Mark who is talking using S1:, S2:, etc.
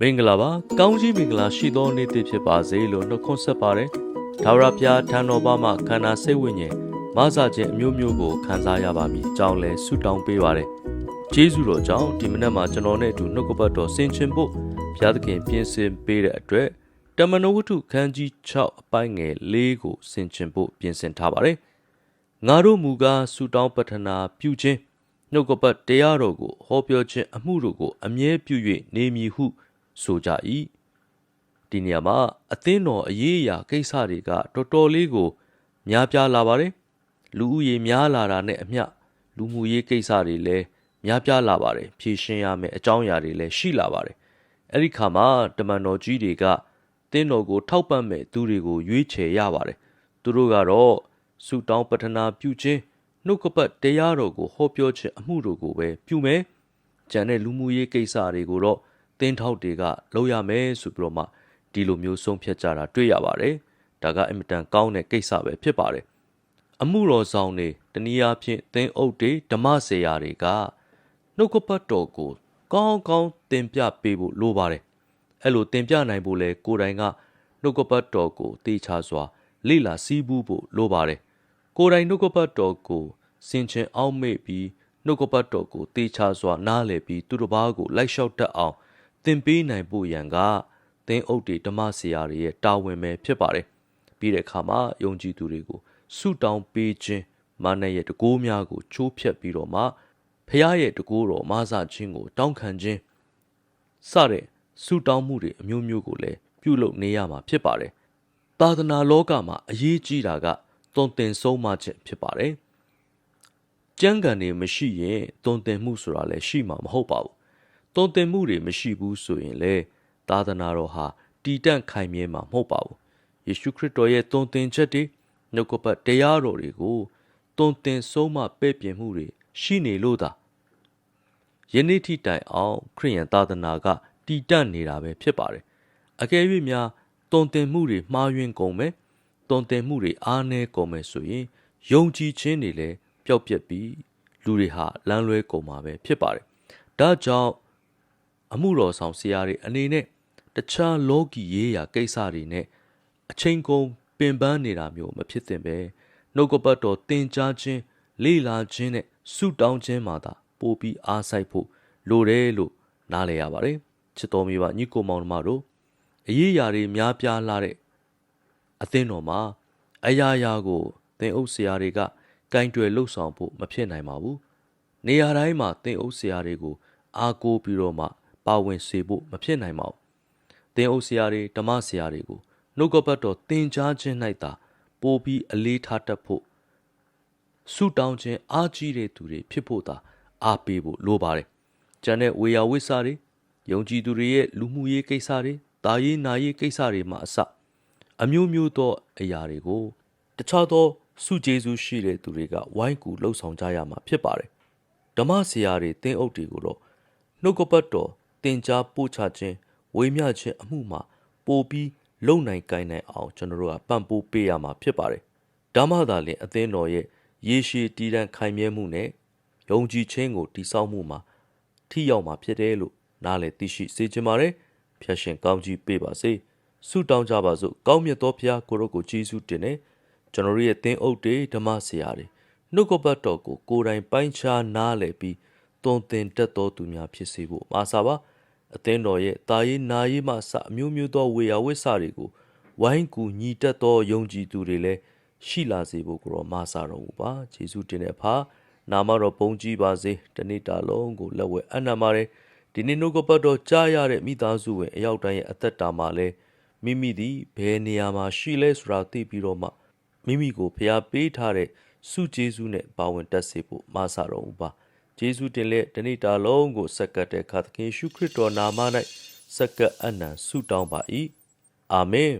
S1: မင်္ဂလာပါကောင်းကြီးမင်္ဂလာရှိသောနေ့တစ်ဖြစ်ပါစေလို့နှုတ်ခွန်းဆက်ပါတယ်ဒါဝရဘုရားထံတော်ဘာမှခန္ဓာစိတ်ဝိညာဉ်မဆခြင်းအမျိုးမျိုးကိုခံစားရပါမည်ကြောင်းလဲဆုတောင်းပေးပါတယ်ကျေးဇူးတော်ကြောင့်ဒီမနက်မှာကျွန်တော်နဲ့အတူနှုတ်ကပတ်တော်ဆင်ခြင်ဖို့ဘုရားသခင်ပြင်ဆင်ပေးတဲ့အတွက်တမန်တော်ဝတ္ထုခန်းကြီး6အပိုင်းငယ်၄ကိုဆင်ခြင်ဖို့ပြင်ဆင်ထားပါတယ်ငါတို့မူကားဆုတောင်းပတ္ထနာပြုခြင်းနှုတ်ကပတ်တရားတော်ကိုဟောပြောခြင်းအမှုတို့ကိုအမြဲပြု၍နေမည်ဟု ဆိုကြ၏ဒီနေရာမှာအသင်းတော်အရေးအရာကိစ္စတွေကတော်တော်လေးကိုများပြားလာပါတယ်လူဦးရေများလာတာနဲ့အမျှလူမှုရေးကိစ္စတွေလည်းများပြားလာပါတယ်ဖြည့်ရှင်းရမယ့်အကြောင်းအရာတွေလည်းရှိလာပါတယ်အဲ့ဒီခါမှာတမန်တော်ကြီးတွေကတင်းတော်ကိုထောက်ပံ့မဲ့သူတွေကိုရွေးချယ်ရပါတယ်သူတို့ကတော့ဆုတောင်းပတ္ထနာပြုခြင်းနှုတ်ကပတ်တရားတော်ကိုဟောပြောခြင်းအမှုတို့ကိုပဲပြုမယ်ကျန်တဲ့လူမှုရေးကိစ္စတွေကိုတော့ တင်းထောက်တွေကလုပ်ရမယ်ဆိုပြီးတော့မှဒီလိုမျိုးဆုံးဖြတ်ကြတာတွေ့ရပါတယ်ဒါကအင်မတန်ကောင်းတဲ့ကိစ္စပဲဖြစ်ပါတယ်အမှုတော်ဆောင်တွေတနည်းအားဖြင့်သင်းအုပ်တွေဓမ္မစေရာတွေကနှုတ်ကပတ်တော်ကိုကောင်းကောင်းသင်ပြပေးဖို့လိုပါတယ်အဲ့လိုသင်ပြနိုင်ဖို့လဲကိုယ်တိုင်ကနှုတ်ကပတ်တော်ကိုတေချာစွာလေ့လာစည်းပူးဖို့လိုပါတယ်ကိုယ်တိုင်နှုတ်ကပတ်တော်ကိုစင်ချင်အောင်မေ့ပြီးနှုတ်ကပတ်တော်ကိုတေချာစွာနားလည်ပြီးသူတစ်ပါးကိုလိုက်လျှောက်တတ်အောင် သင်ပေးနိုင်ဖို့ရန်ကသင်အုပ်တွေဓမ္မဆရာတွေရဲ့တာဝန်ပဲဖြစ်ပါတယ်ပြီးတဲ့အခါမှာယုံကြည်သူတွေကိုဆုတောင်းပေးခြင်းမာနရဲ့တကိုးများကိုချိုးဖျက်ပြီးတော့မှဖះရဲ့တကိုးတော်မာစခြင်းကို တောင်းခံခြင်းစတဲ့ဆုတောင်းမှုတွေအမျိုးမျိုးကိုလည်းပြုလုပ်နေရမှာဖြစ်ပါတယ်သာသနာလောကမှာအရေးကြီးတာကသွန်သင်ဆုံးမခြင်းဖြစ်ပါတယ်ကျမ်းဂန်တွေမရှိရင်သွန်သင်မှုဆိုတာလည်းရှိမှာမဟုတ်ပါဘူး သွန်သင်မှုတွေမရှိဘူးဆိုရင်လေသာသနာတော်ဟာတည်တံ့ခိုင်မြဲမှာမဟုတ်ပါဘူးယေရှုခရစ်တော်ရဲ့သွန်သင်ချက်တွေနှုတ်ကပတ်တရားတော်တွေကိုသွန်သင်ဆုံးမပဲ့ပြင်မှုတွေရှိနေလို့သာယနေ့ထိတိုင်အောင် ခရိယန်သာသနာကတည်တံ့နေတာပဲဖြစ်ပါတယ်အကယ်၍များသွန်သင်မှုတွေမှားယွင်းကုန်မယ်သွန်သင်မှုတွေအားနည်းကုန်မယ်ဆိုရင်ယုံကြည်ခြင်းတွေလည်းပျောက်ပြက်ပြီးလူတွေဟာလမ်းလွဲကုန်မှာပဲဖြစ်ပါတယ်ဒါကြောင့် အမှုတော်ဆောင်ဆရာတွေအနေနဲ့တခြားလောကီရေးရာကိစ္စတွေနဲ့အချိန်ကုန်ပင်ပန်းနေတာမျိုးမဖြစ်သင့်ပဲနှုတ်ကပတ်တော်တင်ကြားခြင်းလေ့လာခြင်းနဲ့ဆုတောင်းခြင်းမှာသာပို့ပြီးအားစိုက်ဖို့လိုတယ်လို့နားလည်ရပါတယ်ချစ်တော်မိဘညီကိုမောင်နှမတို့အရေးအရာတွေများပြားလာတဲ့အသင်းတော်မှာအရာရာကိုသင်အုပ်ဆရာတွေကကင်တွယ်လှုပ်ဆောင်ဖို့မဖြစ်နိုင်ပါဘူးနေရာတိုင်းမှာသင်အုပ်ဆရာတွေကိုအားကိုးပြီးတော့မှ ပါဝင်စေဖို့မဖြစ်နိုင်ပါဘူးသင်အုပ်ဆရာတွေဓမ္မဆရာတွေကိုနှုတ်ကပတ်တော်သင်ကြားခြင်း၌သာပို့ပြီးအလေးထားတတ်ဖို့ဆုတောင်းခြင်းအားကြီးတဲ့သူတွေဖြစ်ဖို့သာအားပေးဖို့လိုပါတယ်။ကျန်တဲ့ဝေယဝိစာတွေယုံကြည်သူတွေရဲ့လူမှုရေးကိစ္စတွေတာရေးနာရေးကိစ္စတွေမှာအစအမျိုးမျိုးသောအရာတွေကိုတခြားသောစုကျေးဇူးရှိတဲ့သူတွေကဝိုင်းကူလှုပ်ဆောင်ကြရမှာဖြစ်ပါတယ်။ဓမ္မဆရာတွေသင်အုပ်တွေကိုတော့နှုတ်ကပတ်တော် တင် जा ပို့ချခြင်းဝေမျှခြင်းအမှုမှာပိုပြီးလုံနိုင်ကိုင်းနိုင်အောင်ကျွန်တော်တို့ကပံ့ပိုးပေးရမှာဖြစ်ပါတယ်။ဒါမှသာလျှင်အသင်းတော်ရဲ့ရေရှည်တည်တံ့ခိုင်မြဲမှုနဲ့ယုံကြည်ခြင်းကိုတည်ဆောက်မှုမှာထိရောက်မှာဖြစ်တယ်လို့နားလည်သိရှိစေချင်ပါတယ်။ဖျက်ရှင်ကောင်းကြီးပေးပါစေ။ဆုတောင်းကြပါစို့။ကောင်းမြတ်သောဘုရားကိုရောကိုကျေးဇူးတင်တယ်။ကျွန်တော်တို့ရဲ့သင်းအုပ်တွေဓမ္မဆရာတွေနှုတ်ကပတ်တော်ကိုကိုယ်တိုင်ပိုင်းခြားနားလည်ပြီးသွန်သင်တတ်သောသူများဖြစ်စေဖို့မာစာပါ။ အသင်းတော်ရဲ့တာရေးနာရေးမှစအမျိုးမျိုးသောဝေယဝိဆတွေကိုဝိုင်းကူညီတတ်သောယုံကြည်သူတွေလည်းရှိလာစေဖို့ကိုရောမာစာတော်မူပါ။ယေရှုတင်တဲ့ဖာနာမတော်ပုံကြီးပါစေ။တနေ့တာလုံးကိုလက်ဝဲအနံပါတယ်။ဒီနေ့နှုတ်ကပတ်တော်ကြားရတဲ့မိသားစုဝင်အရောက်တိုင်းရဲ့အသက်တာမှာလည်းမိမိသည်ဘယ်နေရာမှာရှိလဲဆိုတာသိပြီးတော့မှမိမိကိုဖျားပေးထားတဲ့စုကျေးဇူးနဲ့ပါဝင်တက်စေဖို့မာစာတော်မူပါ။ ယေရှုတင်လက်တနေ့တာလုံးကိုစက္ကတ်တဲ့ခါသခင်ယေရှုခရစ်တော်နာမ၌စက္ကပ်အနံဆုတောင်းပါ၏အာမင်